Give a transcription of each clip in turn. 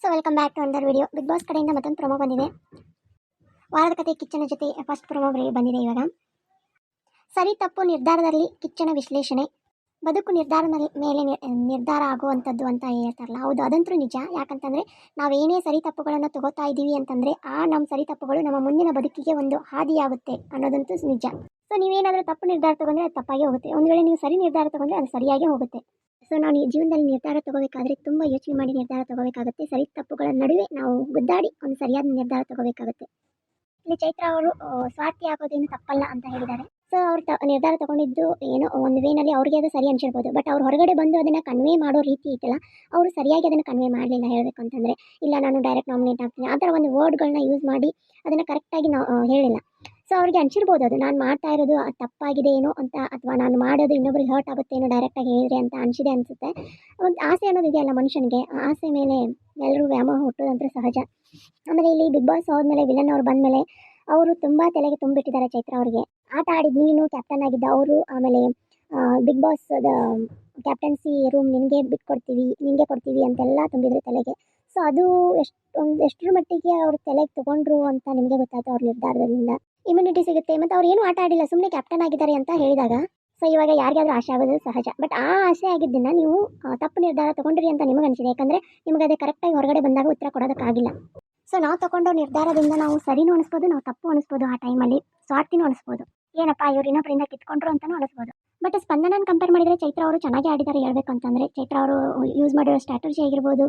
So welcome back to ಅಂದರ್ video Bigg Boss ಕಡೆಯಿಂದ ಮತ್ತೊಂದು ಪ್ರೊಮೋ ಬಂದಿದೆ. ವಾರದ ಕತೆ ಕಿಚ್ಚನ ಜೊತೆ ಫಸ್ಟ್ ಪ್ರೊಮೋ ಬಂದಿದೆ ಇವಾಗ. ಸರಿ, ತಪ್ಪು ನಿರ್ಧಾರದಲ್ಲಿ ಕಿಚ್ಚನ ವಿಶ್ಲೇಷಣೆ. ಬದುಕು ನಿರ್ಧಾರದ ಮೇಲೆ ನಿರ್ಧಾರ ಆಗುವಂಥದ್ದು ಅಂತ ಹೇಳ್ತಾರಲ್ಲ, ಹೌದು, ಅದಂತೂ ನಿಜ. ಯಾಕಂತಂದರೆ ನಾವೇನೇ ಸರಿ ತಪ್ಪುಗಳನ್ನು ತಗೋತಾ ಇದ್ದೀವಿ ಅಂತಂದರೆ, ಆ ನಮ್ಮ ಸರಿ ತಪ್ಪುಗಳು ನಮ್ಮ ಮುಂದಿನ ಬದುಕಿಗೆ ಒಂದು ಹಾದಿಯಾಗುತ್ತೆ ಅನ್ನೋದಂತೂ ನಿಜ. ಸೊ ನೀವೇನಾದರೂ ತಪ್ಪು ನಿರ್ಧಾರ ತಗೊಂಡ್ರೆ ಅದು ತಪ್ಪಾಗಿ ಹೋಗುತ್ತೆ. ಒಂದು ವೇಳೆ ನೀವು ಸರಿ ನಿರ್ಧಾರ ತಗೊಂಡ್ರೆ ಅದು ಸರಿಯಾಗಿ ಹೋಗುತ್ತೆ. ಸೊ ನಾವು ಜೀವನದಲ್ಲಿ ನಿರ್ಧಾರ ತಗೋಬೇಕಾದ್ರೆ ತುಂಬ ಯೋಚನೆ ಮಾಡಿ ನಿರ್ಧಾರ ತಗೋಬೇಕಾಗುತ್ತೆ. ಸರಿ ತಪ್ಪುಗಳ ನಡುವೆ ನಾವು ಗುದ್ದಾಡಿ ಒಂದು ಸರಿಯಾದ ನಿರ್ಧಾರ ತಗೋಬೇಕಾಗುತ್ತೆ. ಇಲ್ಲಿ ಚೈತ್ರ ಅವರು ಸ್ವಾರ್ಥಿ ಆಗೋದೇನು ತಪ್ಪಲ್ಲ ಅಂತ ಹೇಳಿದ್ದಾರೆ. ಸೊ ಅವ್ರು ತ, ನಿರ್ಧಾರ ತಗೊಂಡಿದ್ದು ಏನೋ ಒಂದು ವೇನಲ್ಲಿ ಅವ್ರಿಗೆ ಅದು ಸರಿ ಅನ್ಸಿರ್ಬೋದು. ಬಟ್ ಅವ್ರು ಹೊರಗಡೆ ಬಂದು ಅದನ್ನು ಕನ್ವೆ ಮಾಡೋ ರೀತಿ ಇತ್ತಲ್ಲ, ಅವರು ಸರಿಯಾಗಿ ಅದನ್ನು ಕನ್ವೆ ಮಾಡಲಿಲ್ಲ ಹೇಳಬೇಕು ಅಂತಂದರೆ, ಇಲ್ಲ ನಾನು ಡೈರೆಕ್ಟ್ ನಾಮಿನೇಟ್ ಆಗ್ತೀನಿ. ಆ ಥರ ಒಂದು ವರ್ಡ್ಗಳನ್ನ ಯೂಸ್ ಮಾಡಿ ಅದನ್ನು ಕರೆಕ್ಟಾಗಿ ನಾವು ಹೇಳಿಲ್ಲ. ಸೊ ಅವ್ರಿಗೆ ಅನ್ಸಿರ್ಬೋದು ಅದು ನಾನು ಮಾಡ್ತಾ ಇರೋದು ತಪ್ಪಾಗಿದೆ ಏನೋ ಅಂತ ಅಥವಾ ನಾನು ಮಾಡೋದು ಇನ್ನೊಬ್ರಿಗೆ ಹರ್ಟ್ ಆಗುತ್ತೆ ಏನೋ ಡೈರೆಕ್ಟಾಗಿ ಹೇಳಿದ್ರೆ ಅಂತ ಅನಿಸಿದೆ ಅನಿಸುತ್ತೆ. ಒಂದು ಆಸೆ ಅನ್ನೋದು ಇದೆಯಲ್ಲ ಮನುಷ್ಯನಿಗೆ ಆಸೆ ಮೇಲೆ ಎಲ್ಲರೂ ವ್ಯಾಮೋಹ ಹುಟ್ಟೋದಂತೂ ಸಹಜ. ಆಮೇಲೆ ಇಲ್ಲಿ ಬಿಗ್ ಬಾಸ್ ಹೋದ್ಮೇಲೆ ವಿಲನ್ ಅವ್ರು ಬಂದಮೇಲೆ ಅವರು ತುಂಬ ತಲೆಗೆ ತುಂಬಿಟ್ಟಿದ್ದಾರೆ ಚೈತ್ರ ಅವರಿಗೆ. ಆಟ ಆಡಿದ ನೀನು ಕ್ಯಾಪ್ಟನ್ ಆಗಿದ್ದ ಅವರು, ಆಮೇಲೆ ಬಿಗ್ ಬಾಸ್ ಕ್ಯಾಪ್ಟನ್ಸಿ ರೂಮ್ ನಿನಗೆ ಬಿಟ್ಕೊಡ್ತೀವಿ, ನಿನಗೆ ಕೊಡ್ತೀವಿ ಅಂತೆಲ್ಲ ತುಂಬಿದ್ರು ತಲೆಗೆ. ಸೊ ಅದು ಎಷ್ಟು, ಒಂದು ಎಷ್ಟರ ಮಟ್ಟಿಗೆ ಅವ್ರು ತಲೆಗೆ ತೊಗೊಂಡ್ರು ಅಂತ ನಿಮಗೆ ಗೊತ್ತಾಯ್ತು ಅವ್ರ ನಿರ್ಧಾರದಿಂದ. ಇಮ್ಯುನಿಟಿ ಸಿಗುತ್ತೆ. ಮತ್ತು ಅವ್ರು ಏನು ಆಟ ಆಡಿಲ್ಲ ಸುಮ್ಮನೆ ಕ್ಯಾಪ್ಟನ್ ಆಗಿದ್ದಾರೆ ಅಂತ ಹೇಳಿದಾಗ ಸೊ ಇವಾಗ ಯಾರಿಗಾದ್ರೂ ಆಸೆ ಆಗೋದು ಸಹಜ. ಬಟ್ ಆ ಆಸೆ ಆಗಿದ್ದನ್ನು ನೀವು ತಪ್ಪು ನಿರ್ಧಾರ ತೊಗೊಂಡ್ರಿ ಅಂತ ನಿಮಗೆ ಅನಿಸಿದೆ. ಯಾಕಂದರೆ ನಿಮಗೆ ಅದೇ ಕರೆಕ್ಟಾಗಿ ಹೊರಗಡೆ ಬಂದಾಗ ಉತ್ತರ ಕೊಡೋದಕ್ಕಾಗಿಲ್ಲ. ಸೊ ನಾವು ತಗೊಂಡೋ ನಿರ್ಧಾರದಿಂದ ನಾವು ಸರಿನೂ ಅನಿಸ್ಬೋದು, ನಾವು ತಪ್ಪು ಅನಿಸ್ಬೋದು ಆ ಟೈಮಲ್ಲಿ ಸ್ವಾರ್ಥಿನೂ ಅನಿಸ್ಬೋದು. ಏನಪ್ಪ, ಇವ್ರು ಇನ್ನೊಬ್ಬರಿಂದ ಕಿತ್ಕೊಂಡ್ರು ಅಂತಲೂ ಅನಿಸ್ಬೋದು. ಬಟ್ ಸ್ಪಂದನ ಕಂಪೇರ್ ಮಾಡಿದರೆ ಚೈತ್ರ ಅವರು ಚೆನ್ನಾಗಿ ಆಡಿದ್ದಾರೆ ಹೇಳ್ಬೇಕು ಅಂತಂದರೆ, ಚೈತ್ರ ಅವರು ಯೂಸ್ ಮಾಡಿರೋ ಸ್ಟ್ರಾಟಜಿ ಆಗಿರ್ಬೋದು,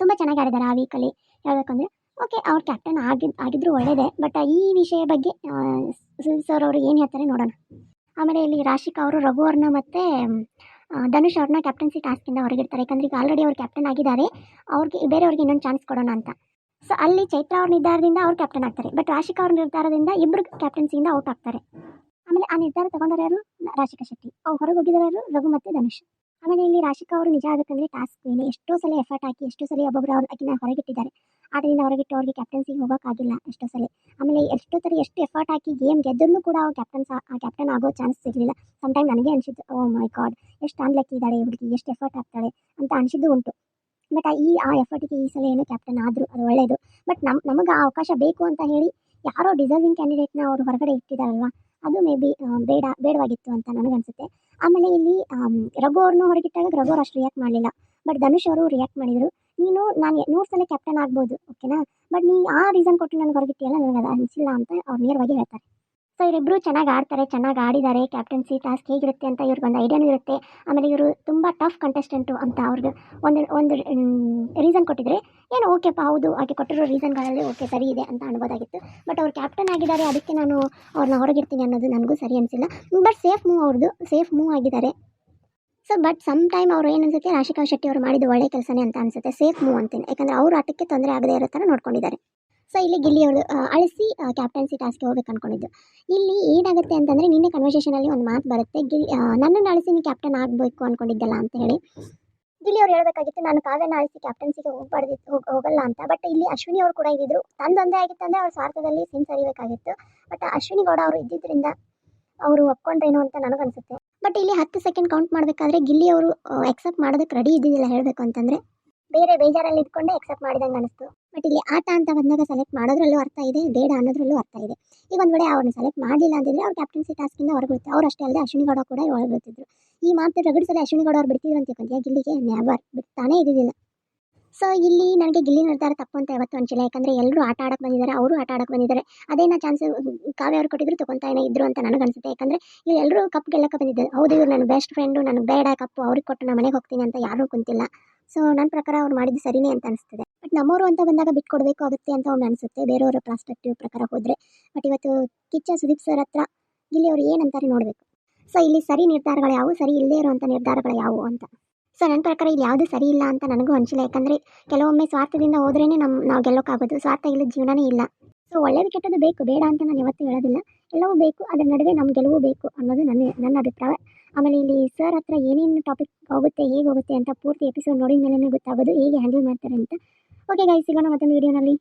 ತುಂಬ ಚೆನ್ನಾಗಿ ಆಡಿದ್ದಾರೆ ಆ ವೀಕಲ್ಲಿ ಹೇಳ್ಬೇಕಂದ್ರೆ ಓಕೆ ಅವ್ರು ಕ್ಯಾಪ್ಟನ್ ಆಗಿದ್, ಆಗಿದ್ರು ಒಳ್ಳೇದೇ ಬಟ್ ಈ ವಿಷಯ ಬಗ್ಗೆ ಸರ್ ಅವರು ಏನು ಹೇಳ್ತಾರೆ ನೋಡೋಣ. ಆಮೇಲೆ ಇಲ್ಲಿ ರಾಶಿಕಾ ಅವರು, ರಘು ಅವ್ರನ್ನ ಮತ್ತು ಧನುಷ್ ಅವ್ರನ್ನ ಕ್ಯಾಪ್ಟನ್ಸಿ ಟಾಸ್ಕಿಂದ ಹೊರಗಿರ್ತಾರೆ ಯಾಕಂದ್ರೆ ಈಗ ಆಲ್ರೆಡಿ ಅವ್ರು ಕ್ಯಾಪ್ಟನ್ ಆಗಿದ್ದಾರೆ. ಅವ್ರಿಗೆ, ಬೇರೆಯವ್ರಿಗೆ ಇನ್ನೊಂದು ಚಾನ್ಸ್ ಕೊಡೋಣ ಅಂತ. ಸೊ ಅಲ್ಲಿ ಚೈತ್ರ ಅವ್ರ ನಿರ್ಧಾರದಿಂದ ಅವ್ರು ಕ್ಯಾಪ್ಟನ್ ಆಗ್ತಾರೆ. ಬಟ್ ರಾಶಿಕಾ ಅವ್ರ ನಿರ್ಧಾರದಿಂದ ಇಬ್ಬರು ಕ್ಯಾಪ್ಟನ್ಸಿಯಿಂದ ಔಟ್ ಆಗ್ತಾರೆ. ಆಮೇಲೆ ಆ ನಿರ್ಧಾರ ತಗೊಂಡವರು ಯಾರು? ರಾಶಿಕಾ ಶೆಟ್ಟಿ. ಅವ್ರು ಹೊರಗೆ ಹೋಗಿದ್ದಾರೆ ರಘು ಮತ್ತು ಧನುಷ್. ಆಮೇಲೆ ಇಲ್ಲಿ ರಾಶಿಕಾ ಅವರು ನಿಜ ಆಗಬೇಕಂದ್ರೆ ಟಾಸ್ಕ್ ಏನು, ಎಷ್ಟೋ ಸಲ ಎಫರ್ಟ್ ಹಾಕಿ, ಎಷ್ಟೋ ಸಲ ಒಬ್ಬೊಬ್ಬರು ಅವ್ರ ಆಕಿನ ಹೊರಗಿಟ್ಟಿದ್ದಾರೆ. ಆದ್ದರಿಂದ ಹೊರಗಿಟ್ಟು ಅವ್ರಿಗೆ ಕ್ಯಾಪ್ಟನ್ಸಿಗೆ ಹೋಗೋಕ್ಕಾಗಿಲ್ಲ ಎಷ್ಟೋ ಸಲ. ಆಮೇಲೆ ಎಷ್ಟೋ ಥರ ಎಷ್ಟು ಎಫರ್ಟ್ ಹಾಕಿ ಗೇಮ್ ಗೆದ್ದರೂ ಕೂಡ ಅವ್ರು ಕ್ಯಾಪ್ಟನ್ಸ್ ಕ್ಯಾಪ್ಟನ್ ಆಗೋ ಚಾನ್ಸ್ ಸಿಗಲಿಲ್ಲ. ಟೈಮ್ ನನಗೆ ಅನಿಸಿದ್ದು ಓ ಮೈ ಗಾಡ್ ಎಷ್ಟು ಅನ್ಲಕ್ಕಿ ಇದ್ದಾಳೆ ಹುಡುಗಿ ಎಷ್ಟು ಎಫರ್ಟ್ ಹಾಕ್ತಾಳೆ ಅಂತ ಅನಿಸಿದ್ದು ಉಂಟು. ಬಟ್ ಈ, ಆ ಎಫರ್ಟಿಗೆ ಈ ಸಲ ಏನೋ ಕ್ಯಾಪ್ಟನ್ ಆದರೂ, ಅದು ಒಳ್ಳೆಯದು ಬಟ್ ನಮ್ಮ ನಮಗೆ ಆ ಅವಕಾಶ ಬೇಕು ಅಂತ ಹೇಳಿ ಯಾರೋ ಡಿಸರ್ವಿಂಗ್ ಕ್ಯಾಂಡಿಡೇಟ್ನ ಅವರು ಹೊರಗಡೆ ಇಟ್ಟಿದ್ದಾರಲ್ವ ಅದು ಮೇ ಬಿ ಬೇಡ, ಬೇಡವಾಗಿತ್ತು ಅಂತ ನನಗನ್ಸುತ್ತೆ ಆಮೇಲೆ ಇಲ್ಲಿ ರಘು ಅವ್ರನ್ನೂ ಹೊರಗಿಟ್ಟಾಗ ರಘು ಅಷ್ಟು ರಿಯಾಕ್ಟ್ ಮಾಡಲಿಲ್ಲ. ಬಟ್ ಧನುಷ್ ಅವರು ರಿಯಾಕ್ಟ್ ಮಾಡಿದರು. ನೀನು, ನಾನು ನೂರು ಸಲ ಕ್ಯಾಪ್ಟನ್ ಆಗ್ಬೋದು ಓಕೆನಾ ಬಟ್ ನೀ ಆ ರೀಸನ್ ಕೊಟ್ಟು ನನಗೆ ಹೊರಗಿಟ್ಟಿಯಲ್ಲ, ನನಗೆ ಅದು ಅನಿಸಿಲ್ಲ ಅಂತ ಅವ್ರು ನೇರವಾಗಿ ಹೇಳ್ತಾರೆ. ಸೊ ಇವರಿಬ್ಬರು ಚೆನ್ನಾಗಿ ಆಡ್ತಾರೆ, ಚೆನ್ನಾಗಿ ಆಡಿದ್ದಾರೆ ಕ್ಯಾಪ್ಟನ್ಸಿ ಟಾಸ್ಕ್ ಹೇಗಿರುತ್ತೆ ಅಂತ ಇವ್ರಿಗೆ ಒಂದು ಐಡಿಯಾನೂ ಇರುತ್ತೆ. ಆಮೇಲೆ ಇವರು ತುಂಬ ಟಫ್ ಕಂಟೆಸ್ಟೆಂಟು ಅಂತ ಅವ್ರಿಗೆ ಒಂದು ಒಂದು ರೀಸನ್ ಕೊಟ್ಟಿದ್ರೆ, ಏನು ಓಕೆಪ್ಪ ಹೌದು ಹಾಗೆ ಕೊಟ್ಟಿರೋ ರೀಸನ್ಗಳಲ್ಲಿ ಓಕೆ ಸರಿ ಇದೆ ಅಂತ ಅನ್ಬೋದಾಗಿತ್ತು. ಬಟ್ ಅವ್ರು ಕ್ಯಾಪ್ಟನ್ ಆಗಿದ್ದಾರೆ, ಅದಕ್ಕೆ ನಾನು ಅವ್ರನ್ನ ಹೊರಗಿರ್ತೀನಿ ಅನ್ನೋದು ನನಗೂ ಸರಿ ಅನಿಸಿಲ್ಲ. ಬಟ್ ಸೇಫ್ ಮೂವ್ ಅವ್ರದ್ದು ಸೇಫ್ ಮೂವ್ ಆಗಿದ್ದಾರೆ. ಸೊ ಬಟ್ ಸಮ್ ಟೈಮ್ ಅವ್ರು ಏನು ಅನ್ಸುತ್ತೆ ರಾಶಿಕಾ ಶೆಟ್ಟಿ ಅವರು ಮಾಡಿದ ಒಳ್ಳೆ ಕೆಲಸನೇ ಅಂತ ಅನ್ಸುತ್ತೆ ಸೇಫ್ ಮೂವ್ ಅಂತೀನಿ. ಯಾಕಂದರೆ ಅವ್ರ ಆಟಕ್ಕೆ ತೊಂದರೆ ಆಗದೇ ಇರೋ ಥರ ನೋಡ್ಕೊಂಡಿದ್ದಾರೆ. ಸೊ ಇಲ್ಲಿ ಗಿಲ್ಲಿ ಅವರು ಅಳಿಸಿ ಕ್ಯಾಪ್ಟನ್ಸಿ ಟಾಸ್ಕ್ಗೆ ಹೋಗ್ಬೇಕು ಅನ್ಕೊಂಡಿದ್ದು. ಇಲ್ಲಿ ಏನಾಗುತ್ತೆ ಅಂತಂದರೆ ನಿನ್ನೆ ಕನ್ವರ್ಸೇಷನಲ್ಲಿ ಒಂದು ಮಾತು ಬರುತ್ತೆ ಗಿಲ್ಲಿ ನನ್ನನ್ನು ಅಳಿಸಿ ನೀನು ಕ್ಯಾಪ್ಟನ್ ಆಗಬೇಕು ಅಂದ್ಕೊಂಡಿದ್ದಲ್ಲ ಅಂತ ಹೇಳಿ. ಗಿಲ್ಲಿ ಅವ್ರು ಹೇಳಬೇಕಾಗಿತ್ತು, ನಾನು ಕಾವ್ಯನ ಅಳಿಸಿ ಕ್ಯಾಪ್ಟನ್ಸಿಗೆ ಹೋಗ್ಬಾರ್ದಿತ್ತು ಹೋಗ್- ಹೋಗಲ್ಲ ಅಂತ ಬಟ್ ಇಲ್ಲಿ ಅಶ್ವಿನಿ ಅವರು ಕೂಡ ಇದ್ದಿದ್ರು. ತಂದೊಂದೇ ಆಗಿತ್ತಂದರೆ ಅವ್ರ ಸ್ವಾರ್ಥದಲ್ಲಿ ಸಿನ್ ಸರಿಬೇಕಾಗಿತ್ತು ಬಟ್ ಅಶ್ವಿನಿ ಗೌಡ ಅವರು ಇದ್ದಿದ್ದರಿಂದ ಅವರು ಒಪ್ಕೊಂಡ್ರೇನು ಅಂತ ನನಗನ್ಸುತ್ತೆ. ಬಟ್ ಇಲ್ಲಿ ಹತ್ತು ಸೆಕೆಂಡ್ ಕೌಂಟ್ ಮಾಡಬೇಕಾದ್ರೆ ಗಿಲ್ಲಿ ಅವರು ಎಕ್ಸೆಪ್ಟ್ ಮಾಡೋದಕ್ಕೆ ರೆಡಿ ಇದ್ದಿದ್ದಿಲ್ಲ ಹೇಳಬೇಕು ಅಂತಂದರೆ ಬೇರೆ ಬೇಜಾರಲ್ಲಿ ಇಟ್ಕೊಂಡೆ ಎಕ್ಸೆಪ್ಟ್ ಮಾಡಿದಂಗೆ ಅನಿಸ್ತು. ಬಟ್ ಇಲ್ಲಿ ಆಟ ಅಂತ ಬಂದಾಗ ಸೆಲೆಕ್ಟ್ ಮಾಡೋದ್ರಲ್ಲೂ ಅರ್ಥ ಇದೆ, ಬೇಡ ಅನ್ನೋದ್ರಲ್ಲೂ ಅರ್ಥ ಇದೆ. ಈಗ ಒಂದು ವೇಳೆ ಅವ್ರನ್ನ ಸೆಲೆಕ್ಟ್ ಮಾಡಲಿಲ್ಲ ಅಂತಿದ್ರೆ ಅವ್ರು ಕ್ಯಾಪ್ಟನ್ಸಿ ಟಾಸ್ಕಿಂದ ಹೊರಗುತ್ತೆ ಅವ್ರು ಅಷ್ಟೇ ಅಲ್ಲದೆ ಅಶ್ವಿನಿ ಗೌಡ ಕೂಡ ಹೊರಗುತ್ತಿದ್ರು ಈ ಮಾತು ರಗಡಿಸಲು ಅಶ್ವಿನಿ ಗೌಡ ಅವ್ರು ಬಿಡ್ತಿದ್ರು ಅಂತ ಗಿಲ್ಲಿಗೆ ನೆವರ್ ಬಿಡ್ತಾನೇ ಇದ್ದಿದ್ದಿಲ್ಲ. ಸೊ ಇಲ್ಲಿ ನನಗೆ ಗಿಲ್ಲಿ ನಿರ್ಧಾರ ತಪ್ಪು ಅಂತ ಯಾವತ್ತೂ ಅನಿಸಿಲ್ಲ. ಯಾಕಂದರೆ ಎಲ್ಲರೂ ಆಟ ಆಡಕ್ಕೆ ಬಂದಿದ್ದಾರೆ, ಅವರು ಆಟ ಆಡಕ್ಕೆ ಬಂದಿದ್ದಾರೆ. ಅದೇನ ಚಾನ್ಸ್ ಕಾವ್ಯ ಅವ್ರು ಕೊಟ್ಟಿದ್ರು ತೊಗೊತಾನೆ ಇದ್ರು ಅಂತ ನನಗನ್ಸುತ್ತೆ ಯಾಕಂದರೆ ಇಲ್ಲಿ ಎಲ್ಲರೂ ಕಪ್ ಗೆಲ್ಲಕ್ಕೆ ಬಂದಿದ್ದಾರೆ. ಹೌದು, ಇವ್ರು ನನ್ನ ಬೆಸ್ಟ್ ಫ್ರೆಂಡು ನನಗೆ ಬೇಡ ಕಪ್ಪು ಅವ್ರಿಗೆ ಕೊಟ್ಟು ನಾನು ಮನೆಗೆ ಹೋಗ್ತೀನಿ ಅಂತ ಯಾರೂ ಕುಂತಿಲ್ಲ. ಸೊ ನನ್ನ ಪ್ರಕಾರ ಅವ್ರು ಮಾಡಿದ್ದು ಸರಿನೇ ಅಂತ ಅನಿಸ್ತದೆ ಬಟ್ ನಮ್ಮವರು ಅಂತ ಬಂದಾಗ ಬಿಟ್ಕೊಡ್ಬೇಕು ಆಗುತ್ತೆ ಅಂತ ಒಮ್ಮೆ ಅನಿಸುತ್ತೆ. ಬೇರೆಯವರ ಪ್ರಾಸ್ಪೆಕ್ಟಿವ್ ಪ್ರಕಾರ ಹೋದರೆ. ಬಟ್ ಇವತ್ತು ಕಿಚ್ಚ ಸುದೀಪ್ ಸರ್ ಹತ್ರ ಇಲ್ಲಿ ಅವ್ರು ಏನಂತಾರೆ ನೋಡಬೇಕು. ಸೊ ಇಲ್ಲಿ ಸರಿ ನಿರ್ಧಾರಗಳು ಯಾವುವು ಸರಿ ಇಲ್ಲದೇ ಇರುವಂಥ ನಿರ್ಧಾರಗಳು ಯಾವುವು ಅಂತ? ಸೊ ನನ್ನ ಪ್ರಕಾರ ಇಲ್ಲಿ ಯಾವುದು ಸರಿ ಇಲ್ಲ ಅಂತ ನನಗೂ ಅನಿಸಿಲ್ಲ. ಯಾಕಂದರೆ ಕೆಲವೊಮ್ಮೆ ಸ್ವಾರ್ಥದಿಂದ ಹೋದ್ರೇ ನಮ್ಮ ನಾವು ಗೆಲ್ಲೋಕ್ಕಾಗೋದು. ಸ್ವಾರ್ಥ ಇಲ್ಲದ ಜೀವನನೇ ಇಲ್ಲ. ಸೊ ಒಳ್ಳೇದು ಕೆಟ್ಟದ್ದು ಬೇಕು. ಬೇಡ ಅಂತ ನಾನು ಯಾವತ್ತೂ ಹೇಳೋದಿಲ್ಲ. ಎಲ್ಲವೂ ಬೇಕು. ಅದರ ನಡುವೆ ನಮ್ಮ ಗೆಲುವು ಬೇಕು ಅನ್ನೋದು ನನ್ನ ನನ್ನ ಅಭಿಪ್ರಾಯ. ಆಮೇಲೆ ಇಲ್ಲಿ ಸರ್ ಹತ್ರ ಏನೇನು ಟಾಪಿಕ್ ಹೋಗುತ್ತೆ, ಹೇಗೆ ಹೋಗುತ್ತೆ ಅಂತ ಪೂರ್ತಿ ಎಪಿಸೋಡ್ ನೋಡಿದ ಮೇಲೆ ಗೊತ್ತಾಗೋದು ಹೇಗೆ ಹ್ಯಾಂಡಲ್ ಮಾಡ್ತಾರೆ ಅಂತ. ಓಕೆ ಗಾಯ್ ಸಿಗೋಣ ಮತ್ತೊಂದು ವೀಡಿಯೋನಲ್ಲಿ